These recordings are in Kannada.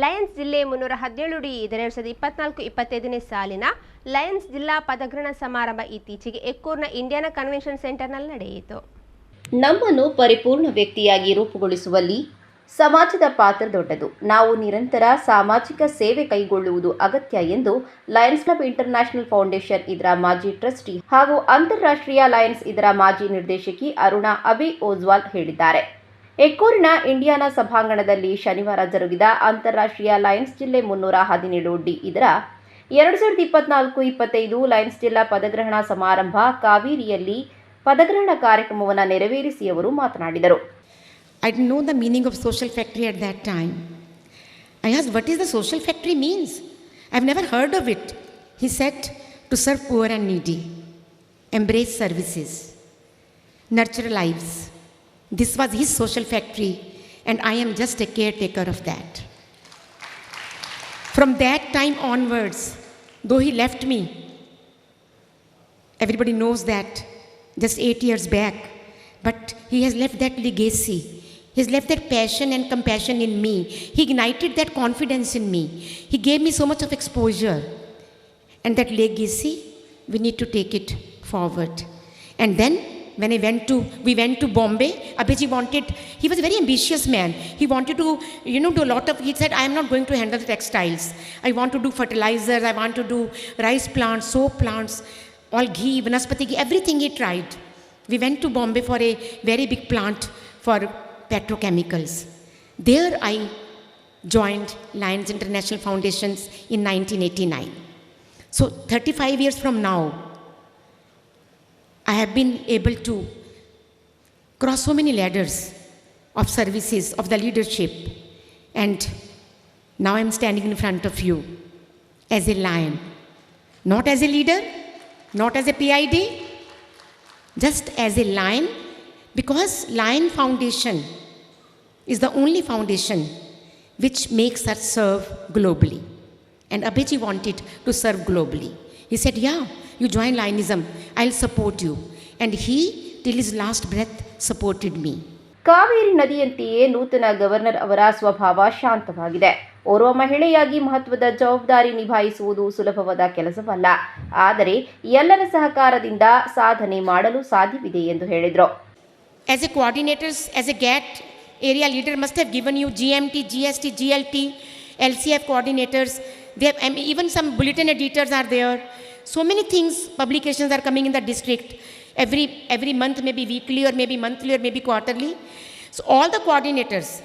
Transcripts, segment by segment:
ಲಯನ್ಸ್ ಜಿಲ್ಲೆ ಮುನ್ನೂರ ಹದಿನೇಳು ಡಿ ಎರಡು ಸಾವಿರದ ಇಪ್ಪತ್ನಾಲ್ಕು, ಇಪ್ಪತ್ತೈದನೇ ಸಾಲಿನ ಲಯನ್ಸ್ ಜಿಲ್ಲಾ ಪದಗ್ರಹಣ ಸಮಾರಂಭ ಇತ್ತೀಚೆಗೆ ಎಕ್ಕೂರ್ನ ಇಂಡಿಯಾನ ಕನ್ವೆನ್ಷನ್ ಸೆಂಟರ್ನಲ್ಲಿ ನಡೆಯಿತು. ನಮ್ಮನ್ನು ಪರಿಪೂರ್ಣ ವ್ಯಕ್ತಿಯಾಗಿ ರೂಪುಗೊಳಿಸುವಲ್ಲಿ ಸಮಾಜದ ಪಾತ್ರ ದೊಡ್ಡದು. ನಾವು ನಿರಂತರ ಸಾಮಾಜಿಕ ಸೇವೆ ಕೈಗೊಳ್ಳುವುದು ಅಗತ್ಯ ಎಂದು ಲಯನ್ಸ್ ಕ್ಲಬ್ ಇಂಟರ್ನ್ಯಾಷನಲ್ ಫೌಂಡೇಶನ್ ಇದರ ಮಾಜಿ ಟ್ರಸ್ಟಿ ಹಾಗೂ ಅಂತಾರಾಷ್ಟ್ರೀಯ ಲಯನ್ಸ್ ಇದರ ಮಾಜಿ ನಿರ್ದೇಶಕಿ ಅರುಣಾ ಅಬಿ ಓಜ್ವಾಲ್ ಹೇಳಿದ್ದಾರೆ. ಎಕ್ಕೂರಿನ ಇಂಡಿಯಾನ ಸಭಾಂಗಣದಲ್ಲಿ ಶನಿವಾರ ಜರುಗಿದ ಅಂತಾರಾಷ್ಟ್ರೀಯ ಲಯನ್ಸ್ ಜಿಲ್ಲೆ ಮುನ್ನೂರ ಹದಿನೇಳು ಡಿ ಇದರ ಎರಡು ಸಾವಿರದ ಇಪ್ಪತ್ನಾಲ್ಕು ಇಪ್ಪತ್ತೈದು ಲಯನ್ಸ್ ಜಿಲ್ಲಾ ಪದಗ್ರಹಣ ಸಮಾರಂಭ ಕಾವೇರಿಯಲ್ಲಿ ಪದಗ್ರಹಣ ಕಾರ್ಯಕ್ರಮವನ್ನು ನೆರವೇರಿಸಿ ಅವರು ಮಾತನಾಡಿದರು. I know the meaning of social factory at that time I I what is the the factory means I I've never heard of it he set to serve poor and needy embrace services nurture lives. This was his social factory, and I am just a caretaker of that. From that time onwards, though he left me, everybody knows that just eight years back, but he has left that legacy. He has left that passion and compassion in me. He ignited that confidence in me. He gave me so much of exposure. And that legacy, we need to take it forward. And then, when I went to, we went to Bombay, Abhiji wanted, he was a very ambitious man. He wanted to, you know, do a lot of, he said, I am not going to handle the textiles. I want to do fertilizers, I want to do rice plants, soap plants, all ghee, vanaspati ghee, everything he tried. We went to Bombay for a very big plant for petrochemicals. There I joined Lions International Foundations in 1989. So 35 years from now, I have been able to cross so many ladders of services, of the leadership. And now I'm standing in front of you as a lion. Not as a leader, not as a PID, just as a lion, because Lion Foundation is the only foundation which makes us serve globally. And Abhiji wanted to serve globally. He said, Yeah, you join Lionism, I'll support you. And he, till his last breath, supported me. Kaveri ನದಿಯಂತೆಯೇ ನೂತನ ಗವರ್ನರ್ ಅವರ ಸ್ವಭಾವ ಶಾಂತವಾಗಿದೆ ಓರ್ವ ಮಹಿಳೆಯಾಗಿ ಮಹತ್ವದ ಜವಾಬ್ದಾರಿ ನಿಭಾಯಿಸುವುದು ಸುಲಭವಾದ ಕೆಲಸವಲ್ಲ ಆದರೆ ಎಲ್ಲರ ಸಹಕಾರದಿಂದ ಸಾಧನೆ ಮಾಡಲು ಸಾಧ್ಯವಿದೆ ಎಂದು ಹೇಳಿದರು As a coordinators, as a GAT area leader, must have given you GMT, GST, GLT, LCF coordinators. They have, even some bulletin editors are there. So many things, publications are coming in the district. Every, every month, maybe weekly or maybe monthly or maybe quarterly. So all the coordinators,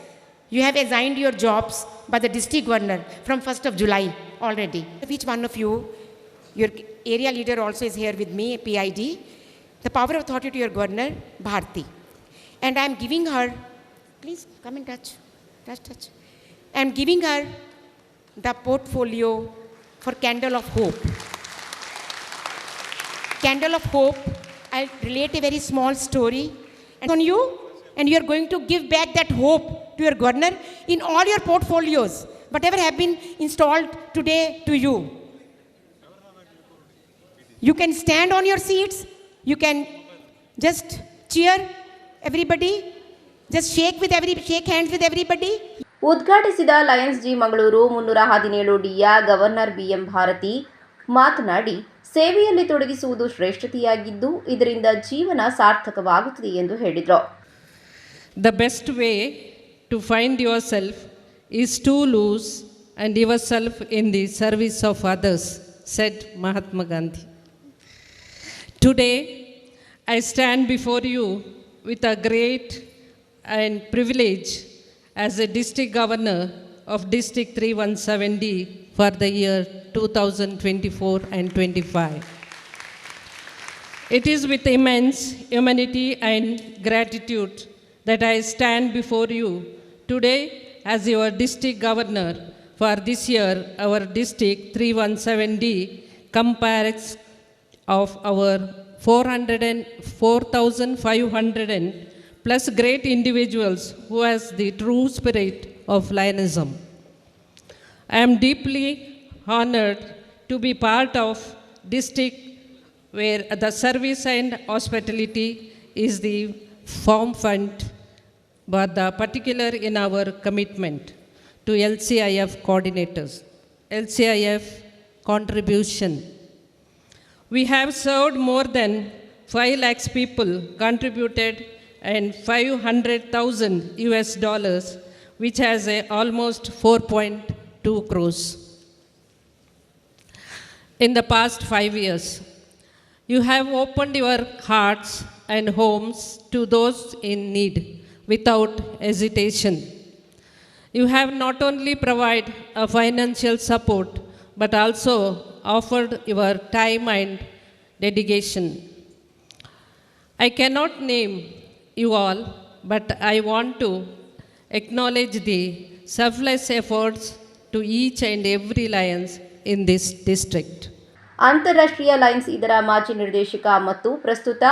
you have assigned your jobs by the district governor from 1st of July already. Each one of you, your area leader also is here with me, PID. The power of authority to your governor, Bharti. And I am giving her, please come and touch, touch, touch. I am giving her the portfolio for Candle of Hope. Candle of Hope, I'll relate a very small story and on you, and you are going to give back that hope to your governor in all your portfolios, whatever have been installed today to you. You can stand on your seats, you can just cheer everybody, just shake with every shake hands with everybody. ಉದ್ಘಾಟಿಸಿದ ಲಯನ್ಸ್ ಜಿ ಮಂಗಳೂರು ಮುನ್ನೂರ ಹದಿನೇಳು ಡಿಯ ಗವರ್ನರ್ ಬಿಎಂ ಭಾರತಿ ಮಾತನಾಡಿ, ಸೇವೆಯಲ್ಲಿ ತೊಡಗಿಸುವುದು ಶ್ರೇಷ್ಠತೆಯಾಗಿದ್ದು, ಇದರಿಂದ ಜೀವನ ಸಾರ್ಥಕವಾಗುತ್ತದೆ ಎಂದು ಹೇಳಿದರು. The best way to find yourself is to lose and yourself in the service of others said Mahatma Gandhi today I stand before you with a great and privilege as a district governor of district three one seven D for the year 2024 and 25. It is with immense humanity and gratitude that I stand before you today as your district governor for this year. Our district 317D compares of our 400 and 4,500 and plus great individuals who has the true spirit of Lionism. I am deeply honored to be part of district where the service and hospitality is the form fund, but the particular in our commitment to LCIF coordinators. LCIF contribution. We have served more than 5 lakhs people contributed and 500,000 US dollars, which has a almost 4.2 crores. In the past five years, you have opened your hearts and homes to those in need without hesitation. You have not only provided a financial support but also offered your time and dedication. I cannot name you all, but I want to acknowledge the selfless efforts to each and every Lions in this district. ಅಂತಾರಾಷ್ಟ್ರೀಯ ಲಯನ್ಸ್ ಇದರ ಮಾಜಿ ನಿರ್ದೇಶಕ ಮತ್ತು ಪ್ರಸ್ತುತ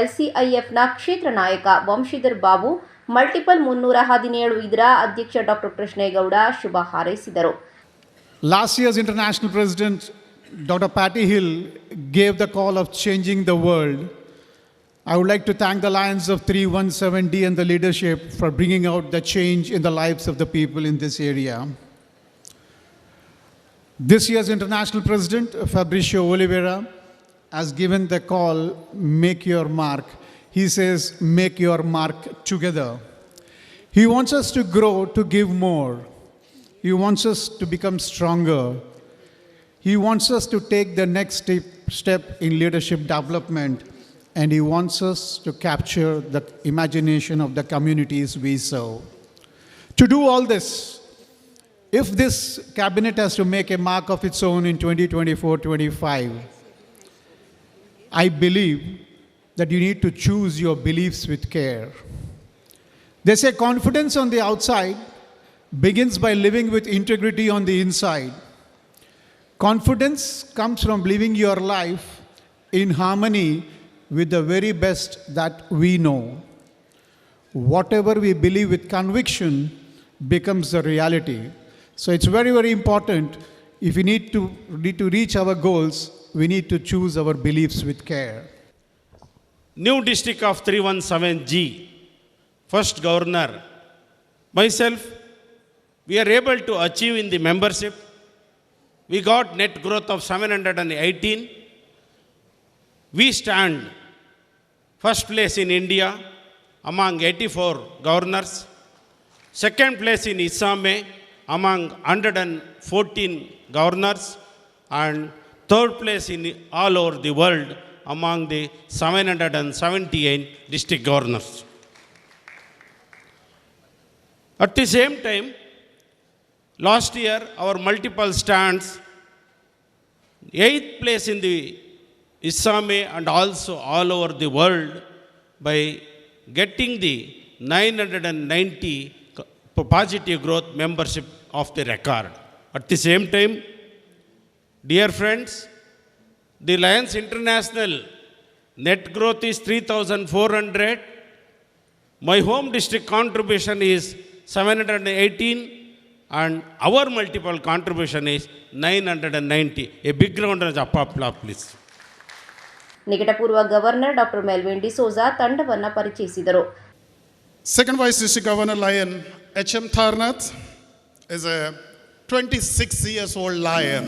ಎಲ್ಸಿಐಎಫ್ನ ಕ್ಷೇತ್ರ ನಾಯಕ ವಂಶೀಧರ್ ಬಾಬು ಮಲ್ಟಿಪಲ್ ಮುನ್ನೂರ ಹದಿನೇಳು ಇದರ ಅಧ್ಯಕ್ಷ ಡಾಕ್ಟರ್ ಕೃಷ್ಣೇಗೌಡ ಶುಭ ಹಾರೈಸಿದರು Last year's international president, Dr. Patty Hill, gave the call of changing the world. I would like to thank the Lions of 317D and the leadership for bringing out the change in the lives of the people in this area. This year's international president, uh, Fabricio Oliveira, has given the call, Make Your Mark. He says, Make your mark together. He wants us to grow, to give more. He wants us to become stronger. He wants us to take the next step, step in leadership development, and He wants us to capture the imagination of the communities we serve. To do all this, if this cabinet has to make a mark of its own in 2024 25, I believe that you need to choose your beliefs with care. They say confidence on the outside begins by living with integrity on the inside. Confidence comes from living your life in harmony with the very best that we know. Whatever we believe with conviction becomes the reality. So it's very, very important. If we need to, need to reach our goals, we need to choose our beliefs with care. new district of 317G, first governor, myself, we are able to achieve in the membership. We got net growth of 718. We stand first place in India among 84 governors, second place in Isame among 114 governors, and third place in all over the world among the 778 district governors. At the same time, last year our multiple stands, eighth place in the Isame and also all over the world by getting the 990 co- positive growth membership of the record. At the same time, dear friends, the Lions International net growth is 3,400. My home district contribution is 718 and our multiple contribution is 990. A big round of applause, please. ನಿಕಟಪೂರ್ವ ಗವರ್ನರ್ ಡಾಕ್ಟರ್ ಮೆಲ್ವಿನ್ ಡಿಸೋಜಾ ತಂಡವನ್ನು ಪರಿಚಯಿಸಿದರು Second Vice District Governor Lion H.M. Tharnath is a 26 years old lion.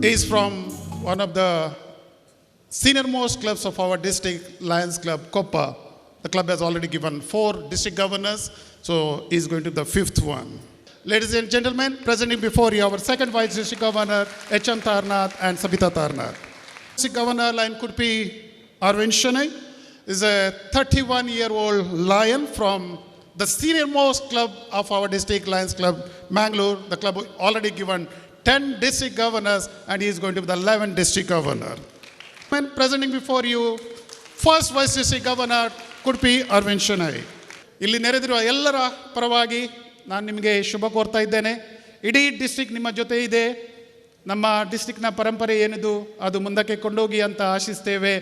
He is from one of the senior most clubs of our district, Lions Club, Coppa. The club has already given four district governors, so he is going to the fifth one. Ladies and gentlemen, presenting before you our second Vice District Governor H.M. Tharnath and Sabita Tharnath. District Governor Lion Kurpi Arvind Shanai is a 31 year old lion from the senior most club of our district, Lions Club, Mangalore. The club already given 10 district governors and he is going to be the 11th district governor. When presenting before you, first Vice District Governor could be Arvind Shanai. ಇಲ್ಲಿ ನೆರೆದಿರುವ ಎಲ್ಲರ ಪರವಾಗಿ ನಾನು ನಿಮಗೆ ಶುಭ ಕೋರ್ತಾ ಇದ್ದೇನೆ ಇಡೀ ಡಿಸ್ಟಿಕ್ ನಿಮ್ಮ ಜೊತೆ ಇದೆ ನಮ್ಮ ಡಿಸ್ಟಿಕ್ನ ಪರಂಪರೆ ಏನಿದು ಅದು ಮುಂದಕ್ಕೆ ಕೊಂಡೋಗಿ ಅಂತ ಆಶಿಸ್ತೇವೆ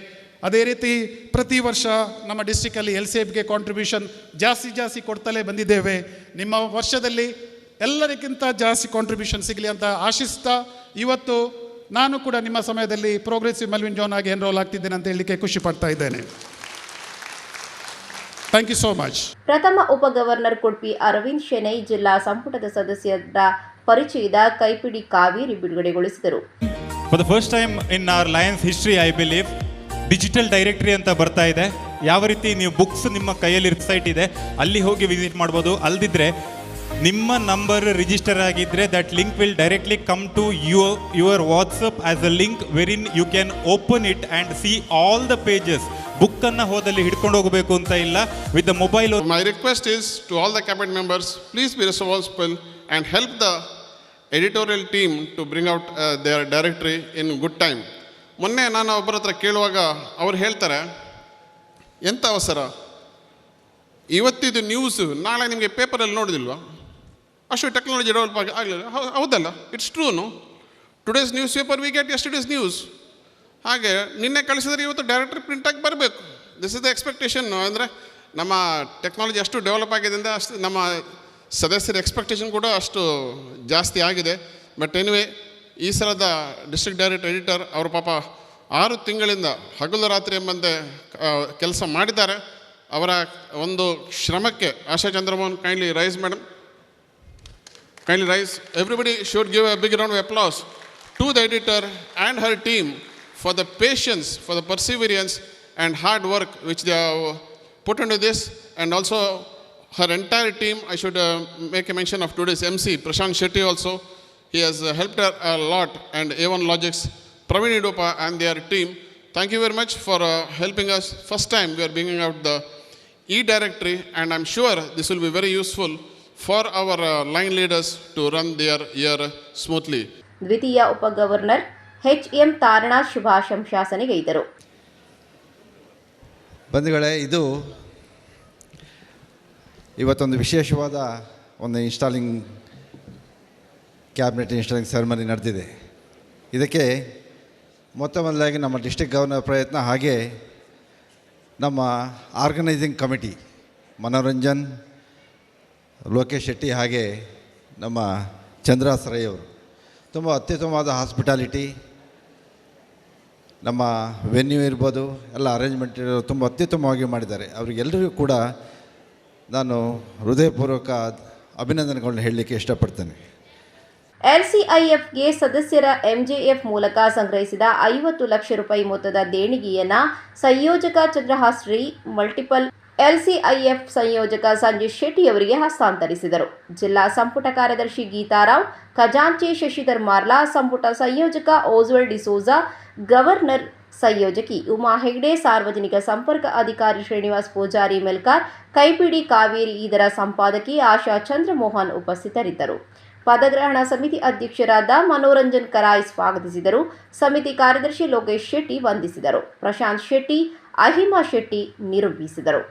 ಅದೇ ರೀತಿ ಪ್ರತಿ ವರ್ಷ ನಮ್ಮ ಡಿಸ್ಟಿಕಲ್ಲಿ ಎಲ್ ಸಿ ಎಫ್ಗೆ ಕಾಂಟ್ರಿಬ್ಯೂಷನ್ ಜಾಸ್ತಿ ಜಾಸ್ತಿ ಕೊಡ್ತಲೇ ಬಂದಿದ್ದೇವೆ. ನಿಮ್ಮ ವರ್ಷದಲ್ಲಿ ಎಲ್ಲರಿಗಿಂತ ಜಾಸ್ತಿ ಕಾಂಟ್ರಿಬ್ಯೂಷನ್ ಸಿಗಲಿ ಅಂತ ಆಶಿಸ್ತಾ ಇವತ್ತು ನಾನು ಕೂಡ ನಿಮ್ಮ ಸಮಯದಲ್ಲಿ ಪ್ರೋಗ್ರೆಸಿವ್ ಮೆಲ್ವಿನ್ ಜೋನ್ ಆಗಿ ಎನ್ರೋಲ್ ಆಗ್ತಿದ್ದೇನೆ ಅಂತ ಹೇಳಲಿಕ್ಕೆ ಖುಷಿ ಪಡ್ತಾ ಇದ್ದೇನೆ. ಥ್ಯಾಂಕ್ ಯು ಸೋ ಮಚ್ ಪ್ರಥಮ ಉಪಗವರ್ನರ್ ಕುಡ್ಪಿ ಅರವಿಂದ್ ಶೆನೈ ಜಿಲ್ಲಾ ಸಂಪುಟದ ಸದಸ್ಯರ ಪರಿಚಯದ ಕೈಪಿಡಿ ಕಾವೇರಿ ಬಿಡುಗಡೆಗೊಳಿಸಿದರು. For the first time in our Lions history I believe digital directory ಅಂತ ಬರ್ತಾ ಇದೆ. ಯಾವ ರೀತಿ ನೀವು ಬುಕ್ಸ್ ನಿಮ್ಮ ಕೈಯಲ್ಲಿ ಸೈಟ್ ಇದೆ, ಅಲ್ಲಿ ಹೋಗಿ ವಿಸಿಟ್ ಮಾಡ್ಬೋದು. ಅಲ್ದಿದ್ರೆ ನಿಮ್ಮ ನಂಬರ್ ರಿಜಿಸ್ಟರ್ ಆಗಿದ್ದರೆ that link will directly come to your your WhatsApp as a link wherein you can open it and see all the pages ಬುಕ್ಕನ್ನು ಹೋದಲ್ಲಿ ಹಿಡ್ಕೊಂಡು ಹೋಗಬೇಕು ಅಂತ ಇಲ್ಲ. With the mobile my request is to all the cabinet members please be responsible and help the editorial team to bring out their directory in good time. ಮೊನ್ನೆ ನಾನು ಒಬ್ಬರ ಹತ್ರ ಕೇಳುವಾಗ ಅವ್ರು ಹೇಳ್ತಾರೆ ಎಂಥ ಅವಸರ? ಇವತ್ತಿದು ನ್ಯೂಸು ನಾಳೆ ನಿಮಗೆ ಪೇಪರಲ್ಲಿ ನೋಡೋದಿಲ್ವಾ? ಅಷ್ಟು ಟೆಕ್ನಾಲಜಿ ಡೆವಲಪ್ ಆಗಿ, ಆಗಲಿಲ್ಲ. ಹೌದಲ್ಲ it's ಟ್ರೂನು today's news paper we get as today's news ಹಾಗೆ ನಿನ್ನೆ ಕಳಿಸಿದರೆ ಇವತ್ತು ಡೈರೆಕ್ಟ್ರಿ ಪ್ರಿಂಟಾಗಿ ಬರಬೇಕು. ದಿಸ್ ಇಸ್ ದ ಎಕ್ಸ್ಪೆಕ್ಟೇಷನ್ ಅಂದರೆ ನಮ್ಮ ಟೆಕ್ನಾಲಜಿ ಅಷ್ಟು ಡೆವಲಪ್ ಆಗಿದೆ ಅಷ್ಟು ನಮ್ಮ ಸದಸ್ಯರ ಎಕ್ಸ್ಪೆಕ್ಟೇಷನ್ ಕೂಡ ಅಷ್ಟು ಜಾಸ್ತಿ ಆಗಿದೆ. ಬಟ್ ಎನಿವೆ ಈ ಸಲದ ಡಿಸ್ಟ್ರಿಕ್ಟ್ ಡೈರೆಕ್ಟರ್ ಎಡಿಟರ್ ಅವರ ಪಾಪ ಆರು ತಿಂಗಳಿಂದ ಹಗಲು ರಾತ್ರಿ ಎಂಬಂತೆ ಕೆಲಸ ಮಾಡಿದ್ದಾರೆ. ಅವರ ಒಂದು ಶ್ರಮಕ್ಕೆ Asha Chandramohan kindly rise madam kindly rise everybody should give a big round applause to the editor and her team for the patience for the perseverance and hard work which the put and this and also her entire team I should make a mention of today's M C Prashant Shetty also He has uh, helped her a lot, and A1 Logics, Praveen Idopa and their team. Thank you very much for uh, helping us. First time we are bringing out the e-directory, and I'm sure this will be very useful for our uh, line leaders to run their year smoothly. ದ್ವಿತೀಯ ಉಪಗವರ್ನರ್ ಎಚ್ ಎಂ ತಾರಣಾ ಶುಭಾಶಂಸಾಸನೆಗೈದರು ಬಂಧುಗಳೇ ಇದು ಇವತ್ತೊಂದು ವಿಶೇಷವಾದ ಒಂದು ಇನ್ಸ್ಟಾಲಿಂಗ್ ಕ್ಯಾಬಿನೆಟ್ ಇನ್ಸ್ಟಾಲಿಂಗ್ ಸೆರೆಮನಿ ನಡೆದಿದೆ. ಇದಕ್ಕೆ ಮೊತ್ತ ಮೊದಲಾಗಿ ನಮ್ಮ ಡಿಸ್ಟಿಕ್ ಗವರ್ನರ್ ಪ್ರಯತ್ನ ಹಾಗೆ ನಮ್ಮ ಆರ್ಗನೈಸಿಂಗ್ ಕಮಿಟಿ ಮನೋರಂಜನ್, ಲೋಕೇಶ್ ಶೆಟ್ಟಿ ಹಾಗೆ ನಮ್ಮ ಚಂದ್ರಾಸ್ ರೈ ಅವರು ತುಂಬ ಅತ್ಯುತ್ತಮವಾದ ಹಾಸ್ಪಿಟಾಲಿಟಿ ನಮ್ಮ ವೆನ್ಯೂ ಇರ್ಬೋದು, ಎಲ್ಲ ಅರೇಂಜ್ಮೆಂಟ್ ತುಂಬ ಅತ್ಯುತ್ತಮವಾಗಿ ಮಾಡಿದ್ದಾರೆ. ಅವರಿಗೆಲ್ಲರಿಗೂ ಕೂಡ ನಾನು ಹೃದಯಪೂರ್ವಕ ಅಭಿನಂದನೆಗಳನ್ನ ಹೇಳಲಿಕ್ಕೆ ಇಷ್ಟಪಡ್ತೇನೆ. ಎಲ್ಸಿಐಎಫ್ಗೆ ಸದಸ್ಯರ ಎಂಜೆಎಫ್ ಮೂಲಕ ಸಂಗ್ರಹಿಸಿದ ಐವತ್ತು ಲಕ್ಷ ರೂಪಾಯಿ ಮೊತ್ತದ ದೇಣಿಗೆಯನ್ನ ಸಂಯೋಜಕ ಚಂದ್ರಹಾಸ್ ರೈ ಮಲ್ಟಿಪಲ್ ಎಲ್ಸಿಐಎಫ್ ಸಂಯೋಜಕ ಸಂಜಯ್ ಶೆಟ್ಟಿ ಅವರಿಗೆ ಹಸ್ತಾಂತರಿಸಿದರು. ಜಿಲ್ಲಾ ಸಂಪುಟ ಕಾರ್ಯದರ್ಶಿ ಗೀತಾರಾವ್ ಖಜಾಂಚಿ ಶಶಿಧರ್ ಮಾರ್ಲಾ, ಸಂಪುಟ ಸಂಯೋಜಕ ಓಜ್ವಲ್ ಡಿಸೋಜಾ ಗವರ್ನರ್ ಸಂಯೋಜಕಿ ಉಮಾ ಹೆಗ್ಡೆ, ಸಾರ್ವಜನಿಕ ಸಂಪರ್ಕ ಅಧಿಕಾರಿ ಶ್ರೀನಿವಾಸ್ ಪೂಜಾರಿ ಮೆಲ್ಕಾರ್, ಕೈಪಿಡಿ ಕಾವೇರಿ ಇದರ ಸಂಪಾದಕಿ ಆಶಾ ಚಂದ್ರಮೋಹನ್ ಉಪಸ್ಥಿತರಿದ್ದರು. ಪದಗ್ರಹಣ ಸಮಿತಿ ಅಧ್ಯಕ್ಷರಾದ ಮನೋರಂಜನ್ ಕರಾಯ್ ಸ್ವಾಗತಿಸಿದರು. ಸಮಿತಿ ಕಾರ್ಯದರ್ಶಿ ಲೋಕೇಶ್ ಶೆಟ್ಟಿ ವಂದಿಸಿದರು. ಪ್ರಶಾಂತ್ ಶೆಟ್ಟಿ, ಅಹಿಮಾ ಶೆಟ್ಟಿ ನಿರೂಪಿಸಿದರು.